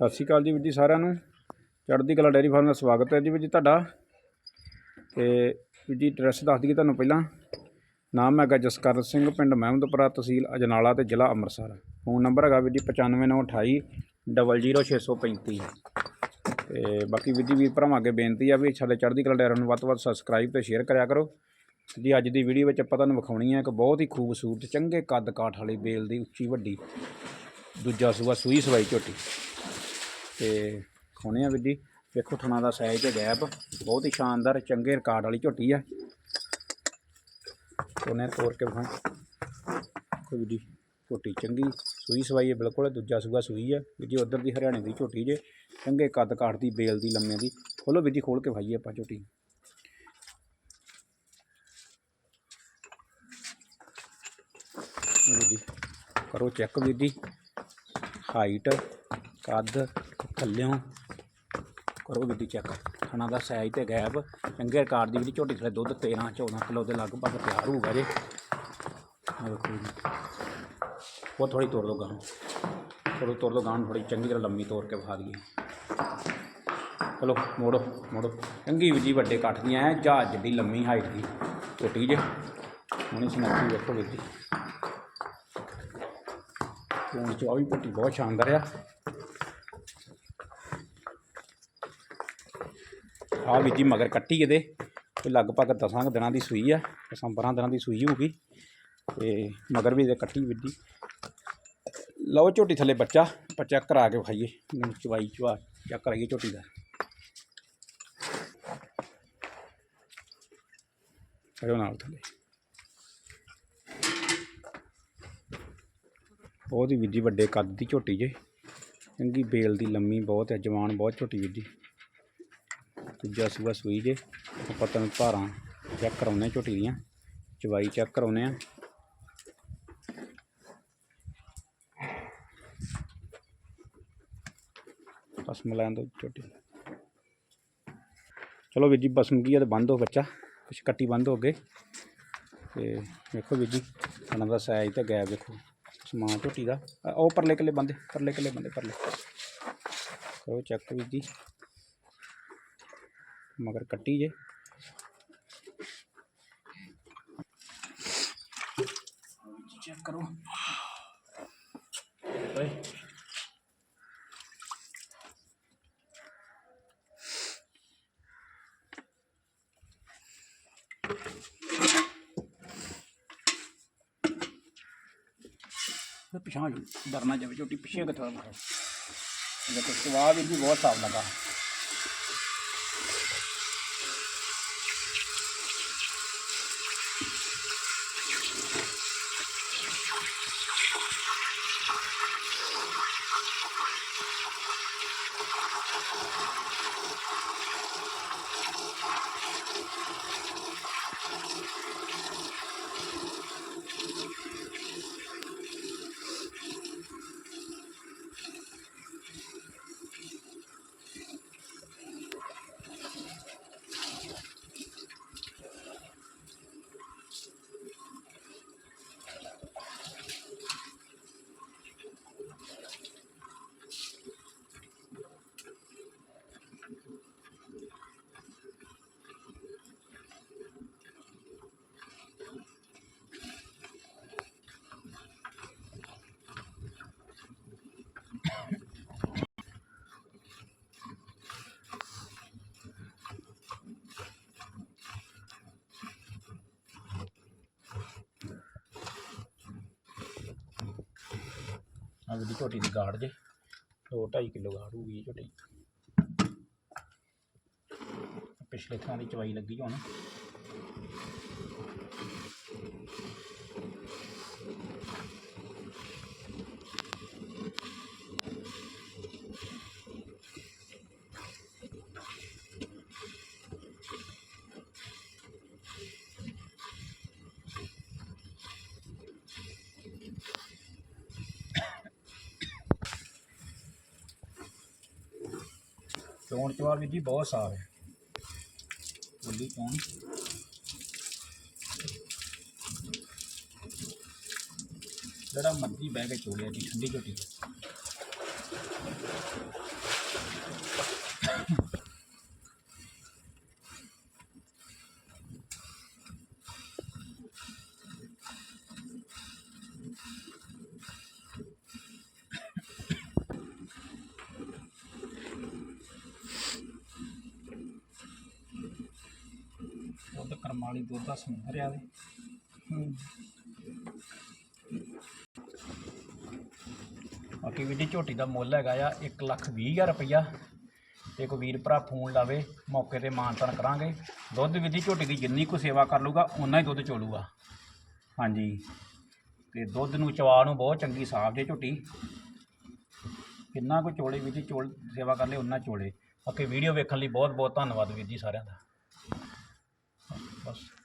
ਸਤਿ ਸ਼੍ਰੀ ਅਕਾਲ ਜੀ ਵੀਰ ਜੀ ਸਾਰਿਆਂ ਨੂੰ। ਚੜ੍ਹਦੀ ਕਲਾ ਡੇਅਰੀ ਫਾਰਮ ਦਾ ਸਵਾਗਤ ਹੈ ਜੀ ਵੀਰ ਜੀ ਤੁਹਾਡਾ। ਤੇ ਵੀਰ ਜੀ ਐਡਰੈਸ ਦੱਸ ਦਈਏ ਤੁਹਾਨੂੰ ਪਹਿਲਾਂ। ਨਾਮ ਹੈਗਾ ਜਸਕਰਨ ਸਿੰਘ, ਪਿੰਡ ਮਹਿਮਦਪੁਰਾ, ਤਹਿਸੀਲ ਅਜਨਾਲਾ ਤੇ ਜ਼ਿਲ੍ਹਾ ਅੰਮ੍ਰਿਤਸਰ। ਫੋਨ ਨੰਬਰ ਹੈਗਾ ਵੀਰ ਜੀ 95928 00635 ਤੇ ਬਾਕੀ ਵੀਰ ਜੀ ਵੀਰ ਭਰਾਵਾਂ ਅੱਗੇ ਬੇਨਤੀ ਆ ਵੀ ਸਾਡੇ ਚੜ੍ਹਦੀ ਕਲਾ ਡੇਅਰੀ ਨੂੰ ਵੱਧ ਤੋਂ ਵੱਧ ਸਬਸਕ੍ਰਾਈਬ ਤੇ ਸ਼ੇਅਰ ਕਰਿਆ ਕਰੋ। ਜੀ ਅੱਜ ਦੀ ਵੀਡੀਓ ਵਿੱਚ ਆਪਾਂ ਤੁਹਾਨੂੰ ਵਿਖਾਉਣੀ ਹੈ ਇੱਕ ਬਹੁਤ ਹੀ ਖੂਬਸੂਰਤ ਚੰਗੇ ਕੱਦ ਕਾਠ ਵਾਲੀ ਬੇਲ ਦੀ ਉੱਚੀ ਵੱਡੀ, ਦੂਜਾ ਸੂਆ ਸੂਈ ਸਵਾਈ ਝੋਟੀ। ਤੇ ਖੋਣੇ ਆ ਵੀਰ ਵੇਖੋ ਥਣਾ ਦਾ ਸਾਈਜ਼ ਤੇ ਗੈਪ ਬਹੁਤ ਹੀ ਸ਼ਾਨਦਾਰ, ਚੰਗੇ ਰਿਕਾਰਡ ਵਾਲੀ ਝੋਟੀ ਆ। ਉਹਨੇ ਤੋੜ ਕੇ ਵਿਖਾਂ ਕੋਈ ਵੀਰ ਝੋਟੀ ਚੰਗੀ, ਸੂਈ ਸਵਾਈ ਹੈ ਬਿਲਕੁਲ ਦੂਜਾ ਸੂਆ ਸੂਈ ਹੈ ਵੀ ਜੀ ਉਧਰ ਦੀ ਹਰਿਆਣੇ ਦੀ ਝੋਟੀ ਜੇ, ਚੰਗੇ ਕੱਦ ਕਾਠ ਦੀ, ਬੇਲ ਦੀ, ਲੰਮੇ ਦੀ। ਖੋਲੋ ਵੀਰ ਜੀ ਖੋਲ ਕੇ ਭਾਈਏ ਆਪਾਂ ਝੋਟੀ। ਜੀ ਕਰੋ ਚੈੱਕ ਵੀਰ ਜੀ ਹਾਈਟ ਕੱਦ। ਥੱਲਿਓਂ ਕਰੋ ਵੀਰ ਚੈੱਕ ਖਾਣਾ ਦਾ ਸਾਈਜ਼ ਤੇ ਗੈਪ ਚੰਗੇ ਰਿਕਾਰਡ ਦੀ ਵੀ ਝੋਟੀ ਥਲੇ ਦੁੱਧ 13 14 ਕਿਲੋ ਦੇ ਲਗਭਗ ਤਿਆਰ ਹੋਊਗਾ ਜੇ। ਆਹ ਉਹ ਥੋੜੀ ਤੋੜ ਦੋ ਗਾਂ ਥੋੜੀ ਤੋੜ ਦੋ ਗਾਂ ਥੋੜੀ ਚੰਗੀ ਤਰ੍ਹਾਂ ਲੰਮੀ ਤੋੜ ਕੇ ਵਿਖਾ ਦਈਏ। ਚਲੋ, ਮੋੜੋ ਮੋੜੋ। ਚੰਗੀ ਵੀ ਜੀ ਵੱਡੇ ਕੱਠ ਦੀਆਂ ਹੈ ਜਹਾਜ਼ ਜਿੱਡੀ ਲੰਮੀ ਹਾਈਟ ਦੀ ਝੋਟੀ ਜੇ। ਹੁਣੇ ਸੁਣਾਈ ਵੇਖੋ ਵੀਰ ਜੀ। ਫੋਨ ਚ ਵੀ ਪੱਟੀ ਬਹੁਤ ਸ਼ਾਨਦਾਰ ਆ। ਆ ਵੀ ਜੀ ਮਗਰ ਕੱਟੀ ਇਹਦੇ। ਤੇ ਲਗਭਗ ਦਸਾਂ ਕੁ ਦਿਨਾਂ ਦੀ ਸੂਈ ਆ, ਦਸਾਂ 12 ਦਿਨਾਂ ਦੀ ਸੂਈ ਹੋਊਗੀ। ਤੇ ਮਗਰ ਵੀ ਇਹਦੇ ਕੱਟੀ ਵਿੱਦੀ ਲਓ ਝੋਟੀ ਥੱਲੇ ਬੱਚਾ ਬੱਚਾ ਕਰਾ ਕੇ ਵਿਖਾਈਏ। ਚਵਾਈ ਚਵਾ ਚੈੱਕ ਕਰਾਈਏ ਝੋਟੀ ਦਾ। ਕਰਿਓ ਨਾਲ ਥੱਲੇ। ਬਹੁਤ ਹੀ ਵੀਰ ਵੱਡੇ ਕੱਦ ਦੀ ਝੋਟੀ ਜੇ। ਚੰਗੀ ਬੇਲ ਦੀ ਲੰਮੀ ਬਹੁਤ ਹੈ, ਜਵਾਨ ਬਹੁਤ ਝੋਟੀ ਵੀਰ ਦੂਜਾ ਸੂਆ ਸੂਈ ਜੇ, ਆਪਾਂ ਤੁਹਾਨੂੰ ਧਾਰਾਂ ਚੈੱਕ ਕਰਾਉਂਦੇ ਝੋਟੀ ਦੀਆਂ, ਚਵਾਈ ਚੈੱਕ ਕਰਾਉਂਦੇ ਆ ਬਸ ਲੈਣ ਦੋ ਝੋਟੀ। ਚਲੋ ਵੀਰ ਜੀ ਬਸਮ ਕੀ ਆ ਤੇ ਬੰਦ ਹੋ ਬੱਚਾ, ਕੁਛ ਕੱਟੀ ਬੰਦ ਹੋ ਗਏ। ਤੇ ਵੇਖੋ ਵੀਰ ਜੀ ਖਾਣਾ ਦਾ ਸਾਈਜ਼ ਤੇ ਗੈਪ ਵੇਖੋ, ਸਮਾਨ ਝੋਟੀ ਦਾ। ਉਹ ਪਰਲੇ ਕੱਲੇ ਬੰਦੇ, ਪਰਲੇ ਕੱਲੇ ਬੰਦੇ, ਪਰਲੇ। ਕਰੋ ਚੈੱਕ ਵੀਰ ਜੀ। ਮਗਰ ਕੱਟੀ ਜੇ ਚੈੱਕ ਕਰੋ ਓਏ ਤੇ ਪਿਛਾਂ ਡਰਨਾ ਜਾਵੇ ਝੋਟੀ ਪਿੱਛੇ ਕਿਥੋਂ ਮਾਰੇ ਦੇਖੋ ਸਵਾਦ ਵੀ ਬਹੁਤ ਸਾਫ਼ ਲੱਗਾ ਦੀ ਝੋਟੀ ਦੀ ਗਾੜ ਜੇ। 2.5 ਕਿਲੋ ਗਾੜ ਹੋਊਗੀ ਇਹ ਝੋਟੀ। ਪਿਛਲੇ ਥਾਂ ਦੀ ਚਵਾਈ ਲੱਗੀ ਹੁਣ। ਚੋਣ ਚਵਾ ਵੀ ਜੀ ਬਹੁਤ ਸਾਫ਼ ਹੈ। ਬੁੱਲੀ ਚੋਣ। ਜਿਹੜਾ ਮਰਜ਼ੀ ਬਹਿ ਕੇ ਚੋਲਿਆ ਜੀ, ਠੰਡੀ ਝੋਟੀ। ਦੁੱਧ ਕਰਮਾਲੀ ਦੁੱਧ ਦਾ ਸਮੁੰਦਰ ਬਾਕੀ ਵੀ ਜੀ, ਝੋਟੀ ਦਾ ਮੁੱਲ ਹੈਗਾ ਆ 1 ਲੱਖ ਵੀਹ ਹਜ਼ਾਰ ਰੁਪਈਆ। ਤੇ ਕੋਈ ਵੀਰ ਭਰਾ ਫੋਨ ਲਾਵੇ, ਮੌਕੇ ਤੇ ਮਾਨਤਨ ਕਰਾਂਗੇ। ਦੁੱਧ ਵਿਧੀ ਝੋਟੀ ਦੀ ਜਿੰਨੀ ਕੁ ਸੇਵਾ ਕਰ ਲੂਗਾ ਉਨਾ ਹੀ ਦੁੱਧ ਚੋਲੂਗਾ। ਹਾਂਜੀ। ਤੇ ਦੁੱਧ ਨੂੰ ਚਵਾ ਨੂੰ ਬਹੁਤ ਚੰਗੀ ਸਾਫ਼ ਜੇ ਝੋਟੀ। ਕਿੰਨਾ ਕੁ ਚੋਲੇ ਵੀਰ ਜੀ, ਚੋਲ ਸੇਵਾ ਕਰ ਲਈ ਉਨਾ ਚੋਲੇ। ਬਾਕੀ ਵੀਡੀਓ ਵੇਖਣ ਲਈ ਬਹੁਤ ਬਹੁਤ ਧੰਨਵਾਦ ਵੀਰ ਜੀ ਸਾਰਿਆਂ ਦਾ। ਬਸ